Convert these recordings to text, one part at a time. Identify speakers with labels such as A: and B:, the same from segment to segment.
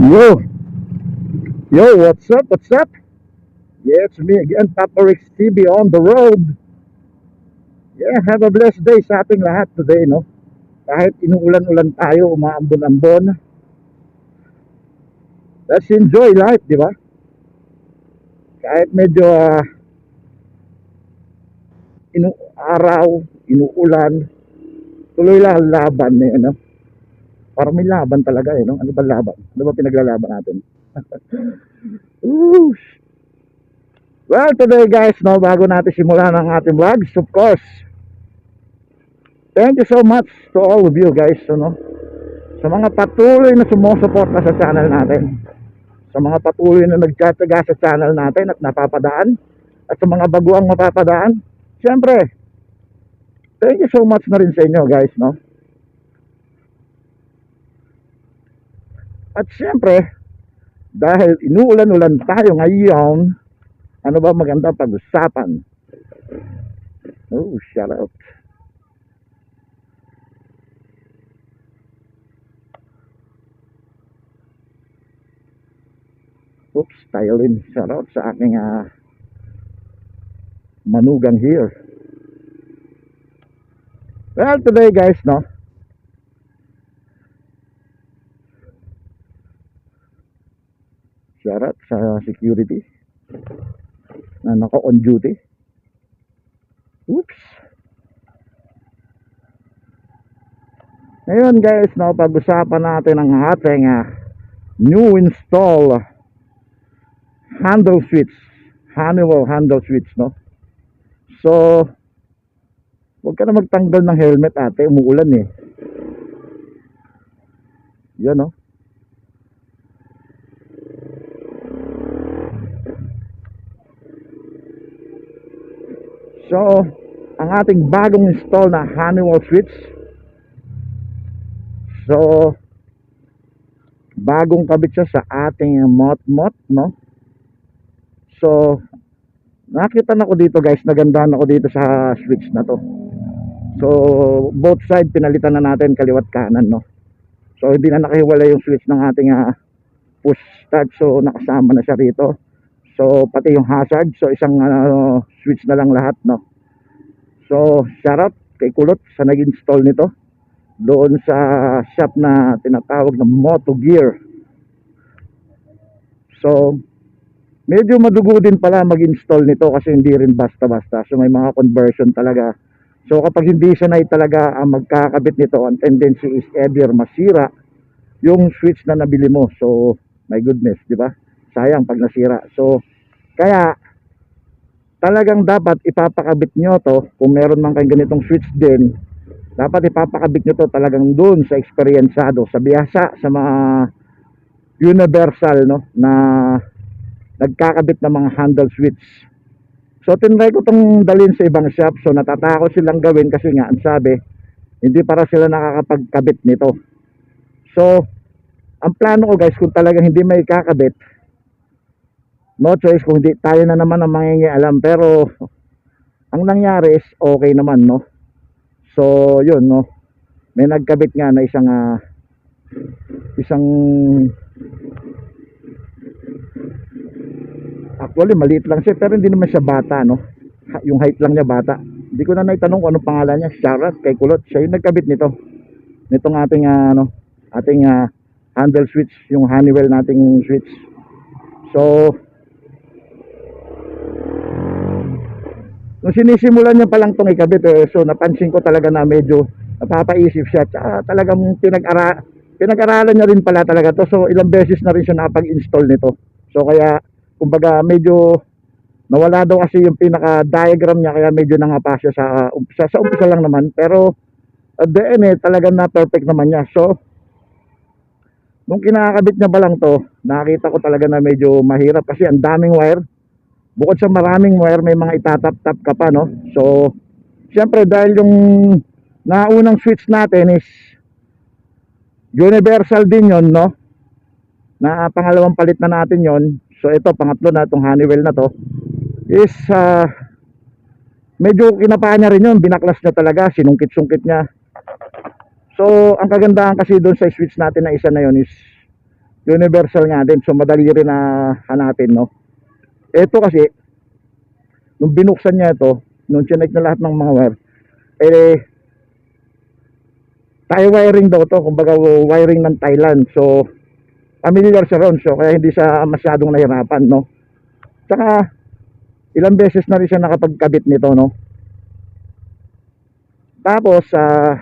A: Yo! Yo, what's up? What's up? Yeah, it's me again, Papa Rick TV on the road. Yeah, have a blessed day sa ating lahat today, no? Kahit inuulan-ulan tayo, umaambon-ambon. Let's enjoy life, di ba? Kahit medyo ah, inu araw, inuulan, tuloy lang ang laban eh, no? Parang may laban talaga eh, no? Ano ba laban? Ano ba pinaglalaban natin? Ooh. Well, today guys, no, bago natin simulan ang ating vlogs, of course, thank you so much to all of you guys, no? Sa mga patuloy na sumusuporta sa channel natin, sa mga patuloy na nagtataga sa channel natin at napapadaan, at sa mga baguang mapapadaan, syempre, thank you so much na rin sa inyo guys, no? At syempre, dahil inuulan-ulan tayo ngayon, ano ba maganda pag-usapan? Oh, shout out. Oops, rin. Shout out sa aking ah, manugang here. Well, today guys, no? Shout out sa security na naka on duty. Oops. Ngayon guys, no, pag-usapan natin ang ating ah, new install handle switch. Honeywell handle switch, no? So, huwag ka na magtanggal ng helmet ate, umuulan eh. Yan, no? So, ang ating bagong install na Honeywell switch. So, bagong kabit siya sa ating mot-mot, no? So, nakita na ko dito guys, nagandahan ako dito sa switch na to. So, both side pinalitan na natin kaliwat kanan, no? So, hindi na nakahiwala yung switch ng ating ah, push start. So, nakasama na siya rito. So, pati yung hazard. So, isang ano, switch na lang lahat, no? So, shout out kay Kulot sa nag-install nito. Doon sa shop na tinatawag na Moto Gear. So, medyo madugo din pala mag-install nito kasi hindi rin basta-basta. So, may mga conversion talaga. So, kapag hindi sanay talaga ang magkakabit nito, ang tendency is either masira yung switch na nabili mo. So, my goodness, di ba? Sayang pag nasira. So, kaya talagang dapat ipapakabit nyo to. Kung meron man kayong ganitong switch din dapat ipapakabit nyo to talagang doon sa eksperyensado sa biyasa sa mga universal no na nagkakabit ng mga handle switch. So tinry ko tong dalhin sa ibang shop. So natatakot silang gawin kasi nga ang sabi hindi para sila nakakapagkabit nito. So ang plano ko guys kung talagang hindi may kakabit no choice kung hindi. Tayo na naman ang mangingialam pero ang nangyari is okay naman no? So yun no? May nagkabit nga na isang ah, isang actually maliit lang siya pero hindi naman siya bata no? Yung height lang niya bata. Hindi ko na naitanong kung anong pangalan niya Sharat kay Kulot. Siya yung nagkabit nito. Nitong ating ah, ano ating ah, handle switch yung Honeywell nating switch. So nung sinisimulan niya pa lang itong ikabit eh, so napansin ko talaga na medyo napapaisip siya. Tsaka talagang pinag-ara pinag-aralan niya rin pala talaga to. So ilang beses na rin siya nakapag-install nito. So kaya kumbaga medyo nawala daw kasi yung pinaka diagram niya kaya medyo nangapa siya sa uh, umpisa sa umpisa lang naman. Pero at the end eh talagang na perfect naman niya. So nung kinakabit niya pa lang to nakita ko talaga na medyo mahirap kasi ang daming wire bukod sa maraming wire may mga itatap-tap ka pa no? So syempre dahil yung naunang switch natin is universal din yon no? Na pangalawang palit na natin yon so ito pangatlo na itong Honeywell na to. Is ah, medyo kinapaan niya rin yun. Binaklas niya talaga. Sinungkit-sungkit niya. So ang kagandahan kasi doon sa switch natin na isa na yon is universal nga din. So, madali rin na hanapin, no? Ito kasi, nung binuksan niya ito, nung chinek na lahat ng mga wire, eh, tie wiring daw to, kumbaga wiring ng Thailand. So, familiar siya ron. So, kaya hindi siya masyadong nahirapan, no? Tsaka, ilang beses na rin siya nakapagkabit nito, no? Tapos, ah,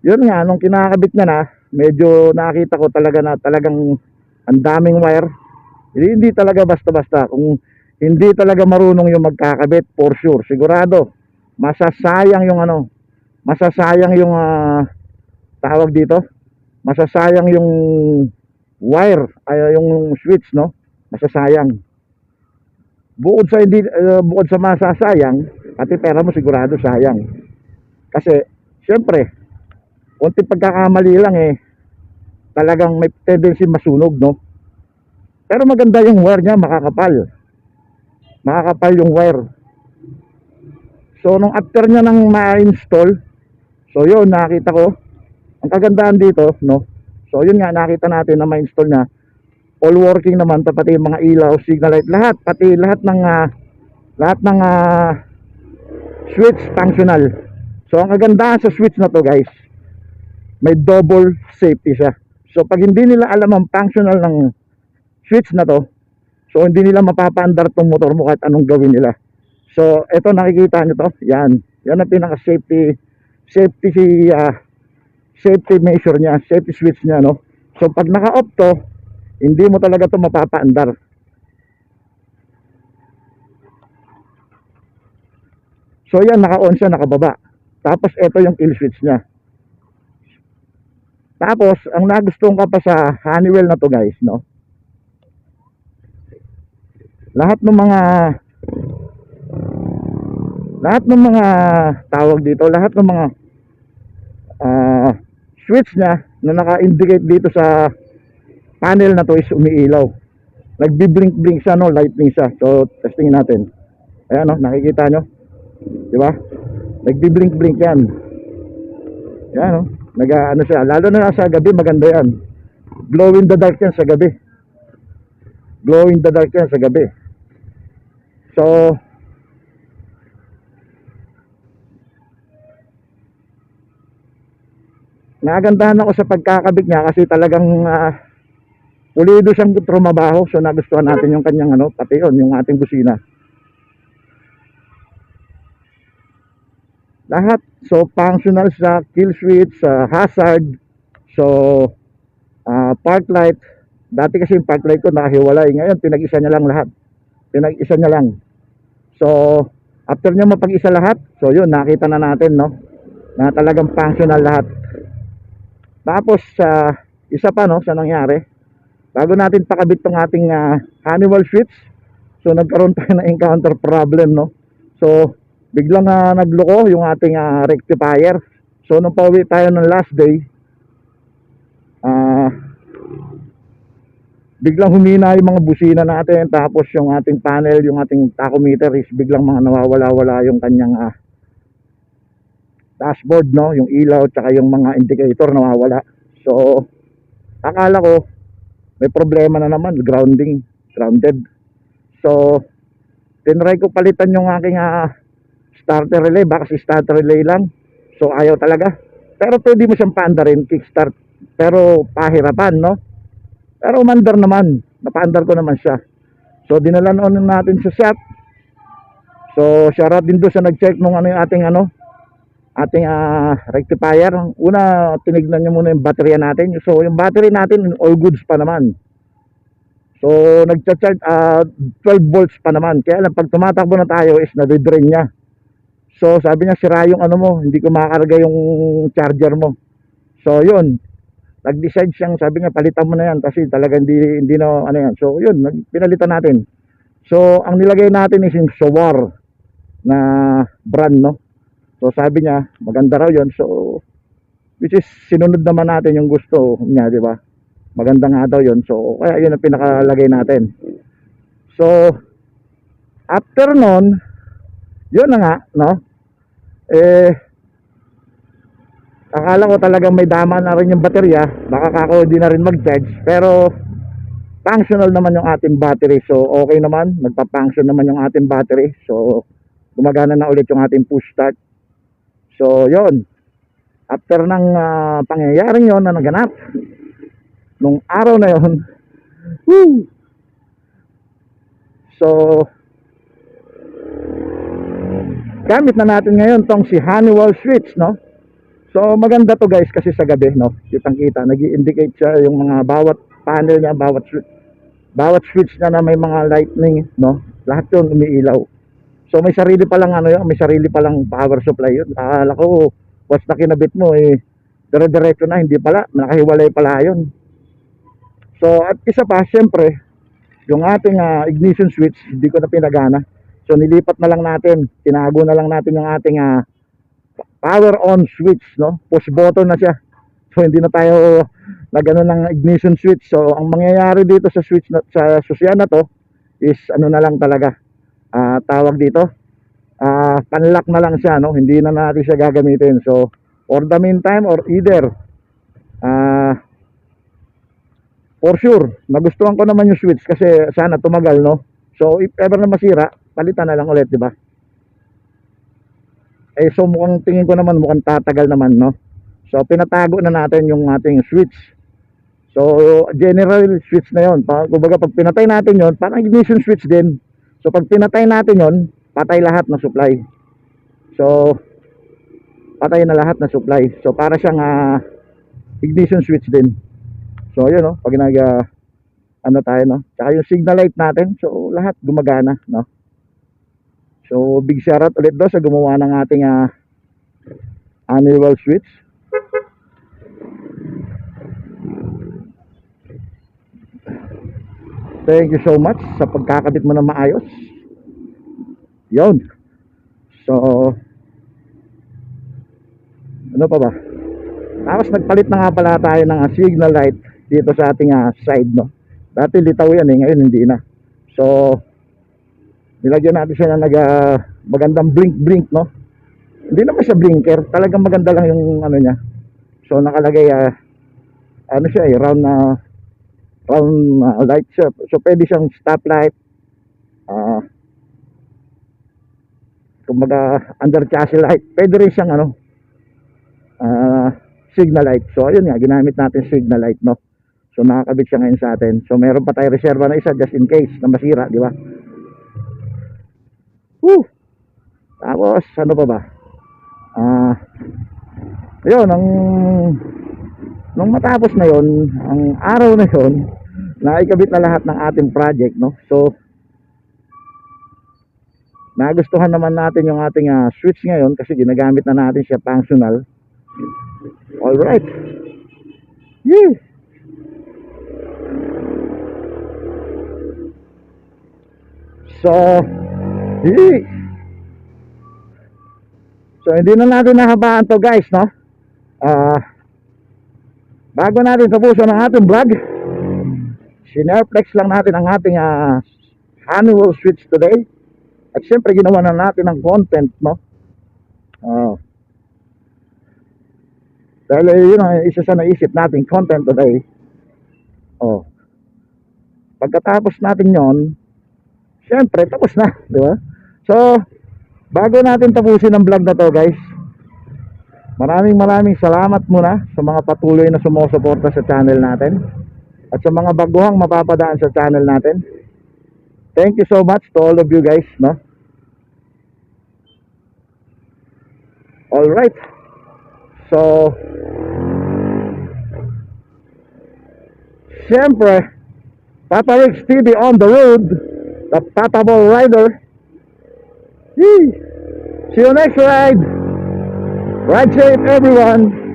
A: yun nga, nung kinakabit niya na, medyo nakita ko talaga na talagang ang daming wire. Hindi, hindi talaga basta-basta. Kung hindi talaga marunong yung magkakabit, for sure, sigurado, masasayang yung ano, masasayang yung ah, tawag dito, masasayang yung wire, ay yung switch, no? Masasayang. Bukod sa hindi uh, bukod sa masasayang, pati pera mo sigurado sayang. Kasi syempre, konting pagkakamali lang eh talagang may tendency masunog, no? Pero maganda yung wire niya, makakapal. Makakapal yung wire. So, nung after niya nang ma-install, so yun, nakita ko, ang kagandahan dito, no? So, yun nga, nakita natin na ma-install na all working naman, pati yung mga ilaw, signal light, lahat, pati lahat ng, ah, lahat ng ah, switch functional. So, ang kagandahan sa switch na to, guys, may double safety siya. So, pag hindi nila alam ang functional ng switch na to, so hindi nila mapapaandar tong motor mo kahit anong gawin nila. So, eto nakikita nyo to, yan. Yan ang pinaka safety safety si ah, safety measure niya, safety switch niya, no. So, pag naka-off to, hindi mo talaga to mapapaandar. So, yan, naka-on siya, nakababa. Tapos, eto yung kill switch niya. Tapos, ang nagustuhan ko pa sa Honeywell na to guys, no? Lahat ng mga lahat ng mga tawag dito, lahat ng mga ah, switch niya na naka-indicate dito sa panel na to is umiilaw. Nagbi-blink-blink siya, no? Lightning siya. So, testingin natin. Ayan, no? Nakikita nyo? Di ba? Nagbi-blink-blink yan. Yan, no? nag ano siya, lalo na sa gabi maganda yan. Glow in the dark yan sa gabi. Glow in the dark yan sa gabi. So, nagandahan ako sa pagkakabit niya kasi talagang uh, pulido siyang trumabaho. So, nagustuhan natin yung kanyang ano, pati yun, yung ating busina. lahat. So functional sa kill switch sa hazard. So ah, park light. Dati kasi yung park light ko nakahiwalay. Ngayon pinag-isa niya lang lahat. Pinag-isa niya lang so after niya mapag-isa lahat so yun nakita na natin no? Na talagang functional lahat. Tapos sa isa pa no sa nangyari bago natin pakabit tong ating ah, Honeywell switch so nagkaroon tayo ng encounter problem no? So biglang uh, nagloko yung ating ah, rectifier. So nung pauwi tayo ng last day, ah biglang humina yung mga busina natin tapos yung ating panel, yung ating tachometer is biglang mga nawawala-wala yung kanyang ah, dashboard no, yung ilaw tsaka yung mga indicator nawawala. So akala ko may problema na naman, grounding, grounded. So tinry ko palitan yung aking ah, starter relay, baka si starter relay lang. So ayaw talaga. Pero pwede mo siyang paandarin, kickstart. Pero pahirapan, no? Pero umandar naman. Napaandar ko naman siya. So dinala noon natin sa shop. So shoutout din doon sa nag-check nung ano yung ating ano, ating ah, rectifier. Una, tinignan niya muna yung baterya natin. So yung battery natin, all goods pa naman. So nagcha-charge ah, 12 volts pa naman. Kaya lang pag tumatakbo na tayo is nade-drain niya. So sabi niya sira yung ano mo, hindi ko makakarga yung charger mo. So yun, nag-decide siyang sabi niya palitan mo na yan kasi talaga hindi hindi na ano yan. So yun, pinalitan natin. So ang nilagay natin is yung Sowar na brand no. So sabi niya maganda raw yun. So which is sinunod naman natin yung gusto niya, di ba? Maganda nga daw yun. So kaya yun ang pinakalagay natin. So after nun, yun na nga, no? eh akala ko talagang may dama na rin yung baterya. Baka kako di na rin mag-charge. Pero functional naman yung ating battery. So okay naman. Nagpa-function naman yung ating battery. So gumagana na ulit yung ating push start. So yon after ng ah, pangyayaring yon na naganap nung araw na yon so gamit na natin ngayon tong si Honeywell switch no so maganda to guys kasi sa gabi no? Kitang kita nag indicate siya yung mga bawat panel niya bawat switch bawat switch niya na may mga lightning no? Lahat yun umiilaw. So may sarili pa lang ano yun may sarili pa lang power supply yun. Akala ko once na kinabit mo eh dire-diretso na hindi pala nakahiwalay pala yun. So at isa pa syempre yung ating ah, ignition switch hindi ko na pinagana. So nilipat na lang natin tinago na lang natin yung ating ah, power on switch no? Push button na siya. So hindi na tayo nagano ng ignition switch. So ang mangyayari dito sa switch na, sa susyan na to is ano na lang talaga. Ah, tawag dito. Ah panlock na lang siya no? Hindi na natin siya gagamitin. So for the meantime or either ah for sure nagustuhan ko naman yung switch kasi sana tumagal no? So if ever na masira palitan na lang ulit di ba eh so mukhang tingin ko naman mukhang tatagal naman no? So pinatago na natin yung ating switch. So general switch na yon kumbaga pag pinatay natin yon parang ignition switch din. So pag pinatay natin yon patay lahat ng supply. So patay na lahat ng supply. So para siyang ah, ignition switch din. So yun no? Pag nag ah, ano tayo no? Tsaka yung signal light natin so lahat gumagana no so big shoutout ulit do sa gumawa ng ating ah, annual switch. Thank you so much sa pagkakabit mo na maayos. Yon so ano pa ba? Tapos nagpalit na nga pala tayo ng ah, signal light dito sa ating ah, side no? Dati litaw yan eh. Ngayon hindi na. So nilagyan natin siya na nag ah, magandang blink blink no? Hindi naman siya blinker talagang maganda lang yung ano niya. So nakalagay ah, ano siya eh round na round ah, light siya. So pwede siyang stop light ah kumbaga under chassis light. Pwede rin siyang ano ah, signal light. So ayun nga ginamit natin signal light no? So nakakabit siya ngayon sa atin. So meron pa tayo reserva na isa just in case na masira di ba Woo! tapos ano pa ba? Ah ayun ang nung matapos na yon ang araw na yon naikabit na lahat ng ating project no? So nagustuhan naman natin yung ating ah, switch ngayon kasi ginagamit na natin siya functional. Alright. Yeah so yeah. so hindi na natin nahabaan to guys no? Ah bago natin tapusin ang ating vlog sinareflex lang natin ang ating ah, annual switch today. At syempre ginawa na natin ng content no? Oh dahil eh, yun ang isa sa naisip nating content today. Oh. Pagkatapos natin yon syempre tapos na di ba? So bago natin tapusin ang vlog na to guys maraming maraming salamat muna sa mga patuloy na sumusuporta sa channel natin at sa mga baguhang mapapadaan sa channel natin. Thank you so much to all of you guys no? All right so syempre Papa Rich TV on the road Ball Rider. Yee! see you next ride. Ride safe everyone